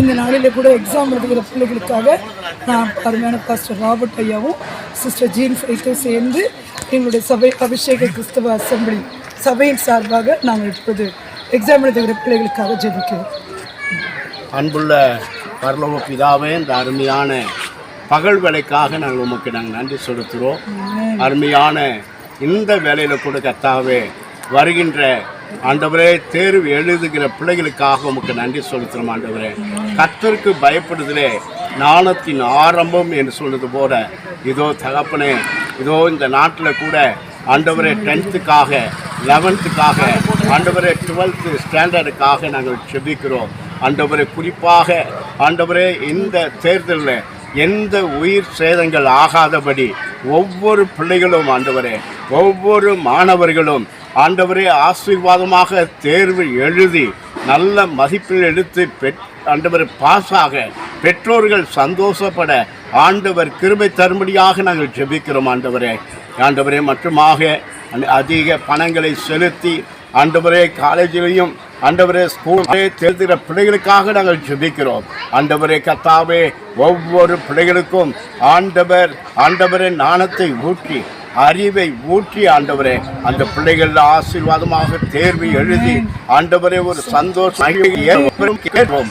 இந்த நாளில் கூட எக்ஸாம் எழுதுகிற பிள்ளைகளுக்காக நான் அருமையான பாஸ்டர் ராபர்ட் ஐயாவும் சிஸ்டர் ஜீன் ஃபைட்டும் சேர்ந்து எங்களுடைய சபை அபிஷேக கிறிஸ்தவ அசம்பிளி சபையின் சார்பாக நாங்கள் இப்போது எக்ஸாம் எழுதுகிற பிள்ளைகளுக்காக ஜெபிக்கிறோம். அன்புள்ள பரலோக பிதாவே இந்த அருமையான பகல் வேலைக்காக நாங்கள் உமக்கு நாங்கள் நன்றி செலுத்துகிறோம். அருமையான இந்த வேலையில் கூட கத்தாவே வருகின்ற ஆண்டவரே தேர்வு எழுதுகிற பிள்ளைகளுக்காக உமக்கு நன்றி செலுத்துகிறோம் ஆண்டவரே. கத்தருக்கு பயப்படுதலே ஞானத்தின் ஆரம்பம் என்று சொல்வது போல. இதோ தகப்பனே இதோ இந்த நாட்டில் கூட ஆண்டவரே டென்த்துக்காக லெவன்த்துக்காக ஆண்டவரே டுவெல்த்து ஸ்டாண்டர்டுக்காக நாங்கள் செபிக்கிறோம். ஆண்டவரே குறிப்பாக ஆண்டவரே இந்த தேர்தலில் எந்த உயிர் சேதங்கள் ஆகாதபடி ஒவ்வொரு பிள்ளைகளும் ஆண்டவரே ஒவ்வொரு மாணவர்களும் ஆண்டவரே ஆசீர்வாதமாக தேர்வு எழுதி நல்ல மதிப்பில் எடுத்து பெற் ஆண்டவர் பாஸாக பெற்றோர்கள் சந்தோஷப்பட ஆண்டவர் கிருபை தரும்படியாக நாங்கள் ஜெபிக்கிறோம் ஆண்டவரே. ஆண்டவரே மட்டுமாக அதிக பணங்களை செலுத்தி ஆண்டவரே காலேஜிலையும் ஆண்டவரே ஸ்கூலே தேர்தல பிள்ளைகளுக்காக நாங்கள் ஜெபிக்கிறோம். ஆண்டவரே கத்தாவே ஒவ்வொரு பிள்ளைகளுக்கும் ஆண்டவர் ஆண்டவரே நாணத்தை ஊற்றி அறிவை ஊற்றி ஆண்டவரே அந்த பிள்ளைகள் ஆசீர்வாதமாக தேர்வு எழுதி ஆண்டவரே ஒரு சந்தோஷம் ஏற்படும் கேட்போம்.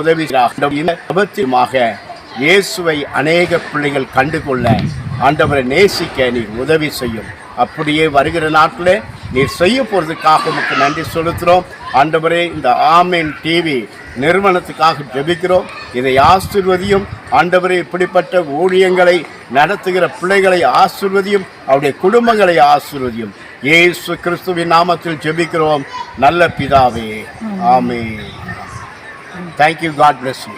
உதவி அபத்தியமாக இயேசுவை அநேக பிள்ளைகள் கண்டுகொள்ள ஆண்டவரை நேசிக்க நீ உதவி செய்யும். அப்படியே வருகிற நாட்டில் நீர் செய்ய போகிறதுக்காக உமக்கு நன்றி செலுத்துகிறோம் ஆண்டவரே இந்த ஆமீன் டிவி நிறுவனத்துக்காக ஜெபிக்கிறோம். இதை ஆசிர்வதியும். ஆண்டவரே இப்படிப்பட்ட ஊழியங்களை நடத்துகிற பிள்ளைகளை ஆசிர்வதியும். அவருடைய குடும்பங்களை ஆசிர்வதியும். ஏசு கிறிஸ்துவின் நாமத்தில் ஜெபிக்கிறோம். நல்ல பிதாவே ஆமே தேங்க்யூ காட் பிளஸ் யூ